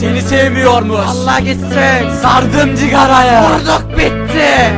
Seni sevmiyormuş. Allah gitsin. Sardım cigaraya. Vurduk bitti.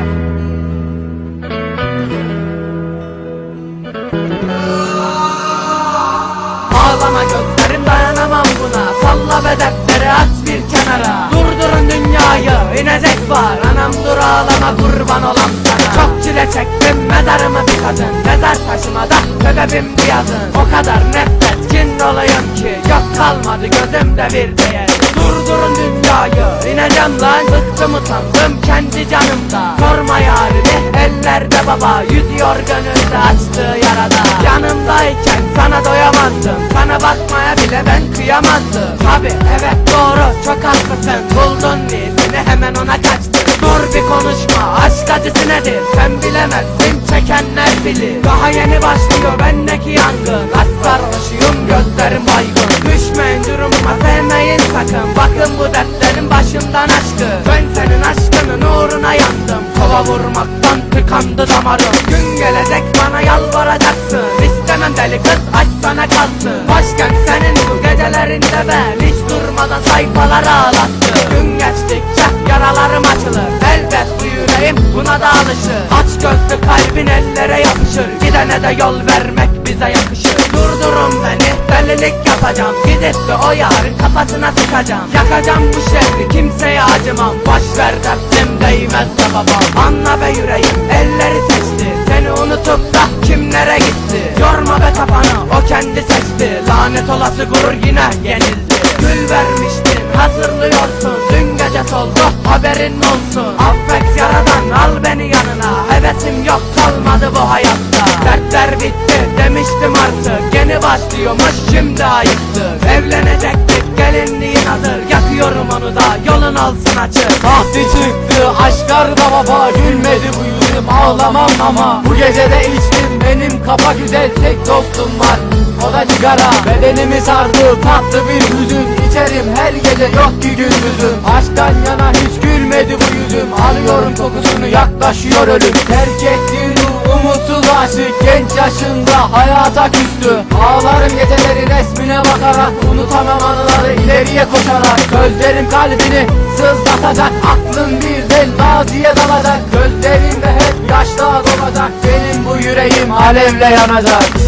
Ağlama gözlerim dayanamam buna Salla be defteri at bir kenara Durdurun dünyayı inecek var Anam dur ağlama kurban olam sana Çok çile çektim mezarımı bir kadın Mezar taşımada sebebim bu yazın O kadar nefret kin doluyum ki Yok kalmadı gözümde bir değer. Durdurun dünyayı ineceğim lan. Bıktım utandım kendi canımda? Sorma yarini ellerde baba Yüzüyor gönülde açtığı yarada. Yanımdayken sana doyamazdım. Sana bakmaya bile ben kıyamazdım. Tabi evet doğru çok haklısın. Buldun iyisini hemen ona kaçtın Dur bir konuşma aşk acısı nedir? Sen bilemezsin çekenler bilir. Daha yeni başlıyor bendeki yangın. Az sarhoşuyum gözlerim baygın. Düşmeyin durumuma sevmeyin sakın. Bakın bu dertlerin başımdan aşkı. Ben senin aşkının uğruna yandım. Kova vurmaktan tıkandı damarım. Gün gelecek bana yalvaracaksın. İstemem deli kız aşk sana kalsın. Başkent senin bu gecelerinde ben. Hiç durmadan sayfalar ağlattı. Gün geçtikçe yaralarım açılır. Elbet bu yüreğim buna da alışır. Aç gözlü kalbin ellere yapışır. Gidene de yol vermek bize yakışır. Durdurun beni delilik yapacağım. Gidip de o yarın kafasına sıkacağım. Yakacağım bu şehri kimseye acımam. Boş ver dertlim değmez de babam. Anla be yüreğim elleri seçti. Seni unutup da kimlere gitti? Yorma be kafanı o kendi seçti. Lanet olası gurur yine yenildi. Gül vermiştin hatırlıyorsun Dün gece haberin olsun. Affet yaradan al beni yanına. Hevesim yok kalmadı bu hayatta. Dertler bitti demiştim artık. Yeni başlıyormuş şimdi ayıptı. Evlenecektik gelinliğin hazır. Yakıyorum onu da yolun olsun açık. Sahte çıktı aşklarda baba Gülmedi bu yüzüm ağlamam ama. Bu gecede içtim benim kafa güzel tek dostum var. O da sigara. Bedenimi sardı tatlı bir hüzün. İçerim her gece yok ki gündüzüm Aşktan yana hiç gülmedi bu yüzüm. Alıyorum kokusunu yaklaşıyor ölüm. Terk ettiğin ruh umutsuz aşık. Genç yaşında hayata küstü. Ağlarım geceleri resmine bakarak. Unutamam anıları ileriye koşarak. Gözlerim kalbini sızlatacak. Aklın birden maziye dalacak. Gözlerinde hep yaşla dolacak. Benim bu yüreğim alevle yanacak